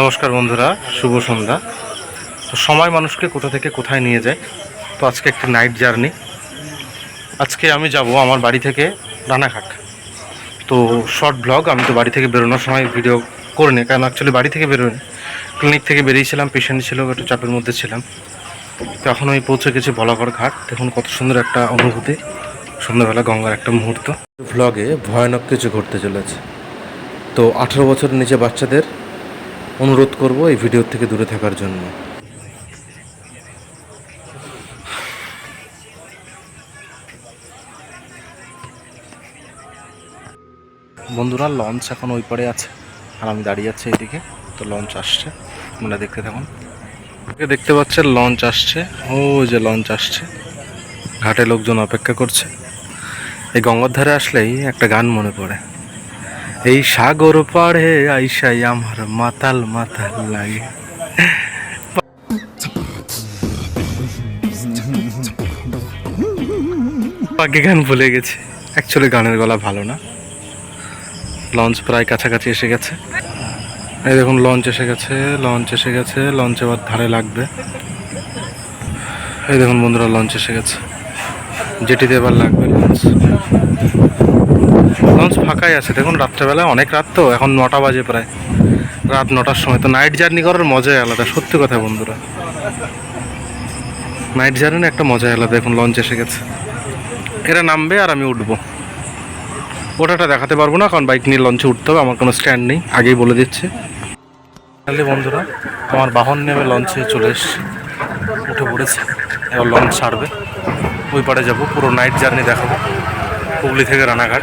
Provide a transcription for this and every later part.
নমস্কার বন্ধুরা, শুভ সন্ধ্যা। তো সময় মানুষকে কোথা থেকে কোথায় নিয়ে যায়? তো আজকে একটি নাইট জার্নি আজকে আমি যাব আমার বাড়ি থেকে রানাঘাট। তো শর্ট ব্লগ আমি তো বাড়ি থেকে বেরোনোর সময় ভিডিও করে করিনি কারণ অ্যাকচুয়ালি বাড়ি থেকে বেরোনি ক্লিনিক থেকে বেরিয়েছিলাম পেশেন্ট ছিল, একটু চাপের মধ্যে ছিলাম। তো এখন আমি পৌঁছে গেছি বলাগড় ঘাট। দেখুন কত সুন্দর একটা অনুভূতি, সন্ধ্যাবেলা গঙ্গার একটা মুহূর্ত। ভ্লগে ভয়ানক কিছু ঘটতে চলেছে। তো আঠেরো বছরের নিচে বাচ্চাদের অনুরোধ করব এই ভিডিও থেকে দূরে থাকার জন্য। বন্ধুরা, লঞ্চ এখন ওই পারে আছে। আর আমি দাঁড়িয়ে আছি এইদিকে। তো লঞ্চ আসছে। আপনারা দেখতে থাকুন দেখতে পাচ্ছেন লঞ্চ আসছে। ও যে লঞ্চ আসছে। ঘাটে লোকজন অপেক্ষা করছে। এই গঙ্গার ধারে আসলেই একটা গান মনে পড়ে। এই সাগর পাড়ে আইসাই আমার মাতাল মাতাল লাগে। আগে গান ভুলে গেছি। অ্যাকচুয়ালি গানের গলা ভালো না। লঞ্চ প্রায় কাছাকাছি এসে গেছে। এই দেখুন লঞ্চ এসে গেছে লঞ্চ এসে গেছে লঞ্চ এবার ধারে লাগবে। এই দেখুন বন্ধুরা লঞ্চ এসে গেছে। যেটিতে এবার লাগবে লঞ্চ লঞ্চ ফাঁকাই আছে। দেখুন, রাত্রেবেলা, অনেক রাত তো, এখন নটা বাজে প্রায়। রাত নটার সময়। তো নাইট জার্নি করার মজাই আলাদা, সত্যি কথা বন্ধুরা। নাইট জার্নি একটা মজাই আলাদা এখন লঞ্চ এসে গেছে। এরা নামবে আর আমি উঠবো। ওটাটা দেখাতে পারব না, কারণ বাইক নিয়ে লঞ্চে উঠতে হবে, আমার কোনো স্ট্যান্ড নেই। আগেই বলে দিচ্ছে। তাহলে বন্ধুরা আমার বাহন নেমে লঞ্চে চলে এসছে। উঠে পড়েছে। এবার লঞ্চ ছাড়বে। ওই পারে যাব, পুরো নাইট জার্নি দেখাবো। হুগলি থেকে রানাঘাট।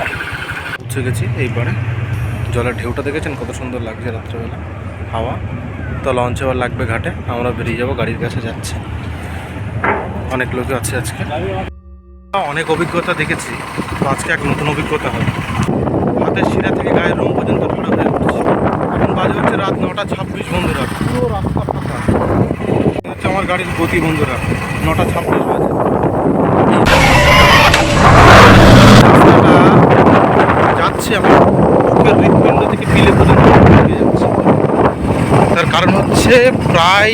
পৌঁছে গেছি এইবারে। জলের ঢেউটা দেখেছেন? কত সুন্দর লাগছে রাত্রেবেলা। হাওয়া। তো লঞ্চ এবার লাগবে ঘাটে। আমরা বেরিয়ে যাব, গাড়ির কাছে যাচ্ছে। অনেক লোক আছে আজকে। অনেক অভিজ্ঞতা দেখেছি। তো আজকে এক নতুন অভিজ্ঞতা হবে। হাতের শিরা থেকে গায়ের রোম পর্যন্ত ঠাড়া হয়ে উঠছে। এখন বাজে হচ্ছে রাত নটা ছাব্বিশ বন্ধুরা। পুরো রাস্তা হচ্ছে আমার গাড়ির গতি বন্ধুরা। নটা ছাব্বিশ বাজে। যাচ্ছে আমার বুকের থেকে পিলে পর্যন্ত যাচ্ছে। তার কারণ হচ্ছে প্রায়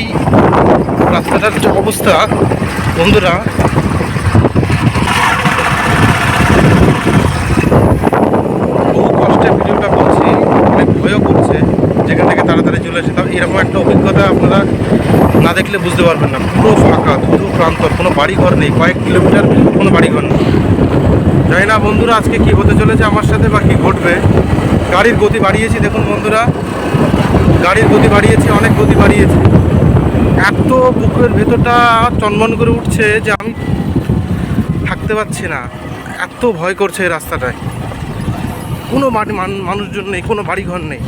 রাস্তাটার যে অবস্থা, বন্ধুরা, বহু কষ্টে ভিডিওটা করছি, অনেক ভয়ও করছে, যেখান থেকে তাড়াতাড়ি চলে এসে তাও এরকম একটা অভিজ্ঞতা আপনারা না দেখলে বুঝতে পারবেন না। পুরো ফাঁকা ধুধু প্রান্তর কোনো বাড়িঘর নেই, কয়েক কিলোমিটার কোনো বাড়িঘর নেই। জানি না বন্ধুরা আজকে কি হতে চলেছে আমার সাথে বা কী ঘটবে। গাড়ির গতি বাড়িয়েছি, দেখুন বন্ধুরা। গাড়ির গতি বাড়িয়েছি, অনেক গতি বাড়িয়েছি। এত বুকের ভেতরটা চনমন করে উঠছে যে আমি থাকতে পারছি না। এত ভয় করছে এই রাস্তাটায়। কোনো বাড়ি মান- মানুষজন নেই, কোনো বাড়িঘর নেই।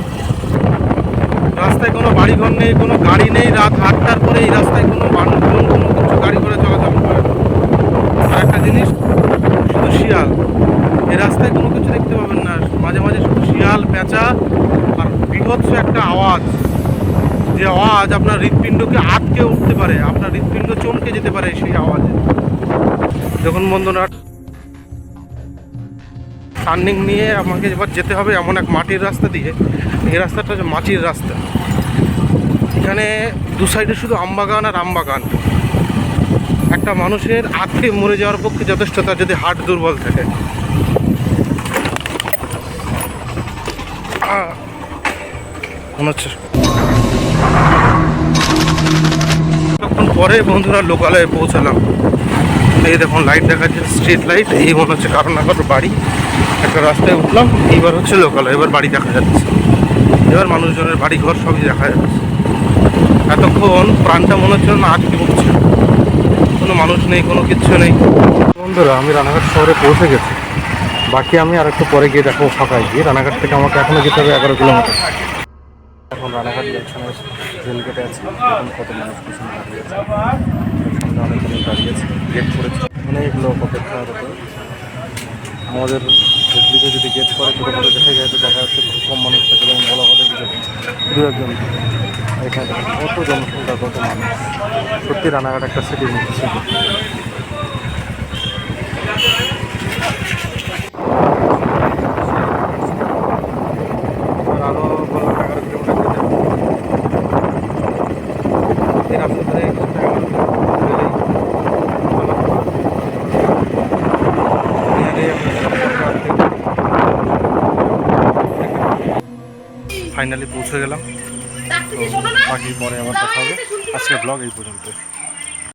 রাস্তায় কোনো বাড়িঘর নেই, কোনো গাড়ি নেই, রাত আটটার পরে এই রাস্তায় কোনো মানুষজন কোনো কিছু, গাড়ি করে চলাচল করে একটা জিনিস এই রাস্তায় কোনো কিছু দেখতে পাবেন না। মাঝে মাঝে শুধু শিয়াল, পেঁচা আর বিভৎস একটা আওয়াজ। যে আওয়াজ আপনার হৃৎপিণ্ডকে আটকে উঠতে পারে, আপনার হৃৎপিণ্ড চমকে যেতে পারে সেই আওয়াজে। যখন বন্ধুরা টার্নিং নিয়ে আমাকে এবার যেতে হবে এমন এক মাটির রাস্তা দিয়ে। এই রাস্তাটা হচ্ছে মাটির রাস্তা। এখানে দু সাইডে শুধু আমবাগান আর আমবাগান। একটা মানুষের আটকে মরে যাওয়ার পক্ষে যথেষ্ট, তার যদি হার্ট দুর্বল থাকে। মনে হচ্ছে। পরে বন্ধুরা লোকালয়ে পৌঁছালাম, এই দেখুন লাইট দেখা যাচ্ছে স্ট্রিট লাইট এই মনে হচ্ছে কারণ না কারও বাড়ি। একটা রাস্তায় উঠলাম, এইবার হচ্ছে লোকালয়, এবার বাড়ি দেখা যাচ্ছে। এবার মানুষজনের বাড়ি ঘর সবই দেখা যাচ্ছে। এতক্ষণ প্রাণটা মনে হচ্ছিল না আটকে উঠছে। কোনো মানুষ নেই, কোনো কিচ্ছু নেই। বন্ধুরা, আমি রানাঘাট শহরে পৌঁছে গেছি। বাকি আমি আর একটু পরে গিয়ে দেখো ফাঁকায় গিয়ে। রানাঘাট থেকে আমাকে এখনও যেতে হবে এগারো কিলোমিটার। এখন রানাঘাট জংশনে রেল গেটে আছে। এখন কত মানুষ পিছনে দাঁড়িয়ে আছে। সামনে অনেক মানুষ দাঁড়িয়ে আছে। গেট করেছে অনেক লোক অপেক্ষার উপর আমাদের হুগলিতে যদি গেট করে ছোটো করে দেখা যায়, তো দেখা যাচ্ছে খুব কম মানুষ থাকে এবং বলা হবে দু একজন এখানে কত জনসংখ্যা কত মানুষ। সত্যি রানাঘাট একটা সিটির মধ্যে সিটি আরও এগারো কিলোমিটার যেতে হবে। রাস্তা ধরে কিছু টাকা পেলেই ফাইনালি পৌঁছে গেলাম। তো বাকি পরে আবার দেখা হবে। আজকে ব্লগ এই পর্যন্ত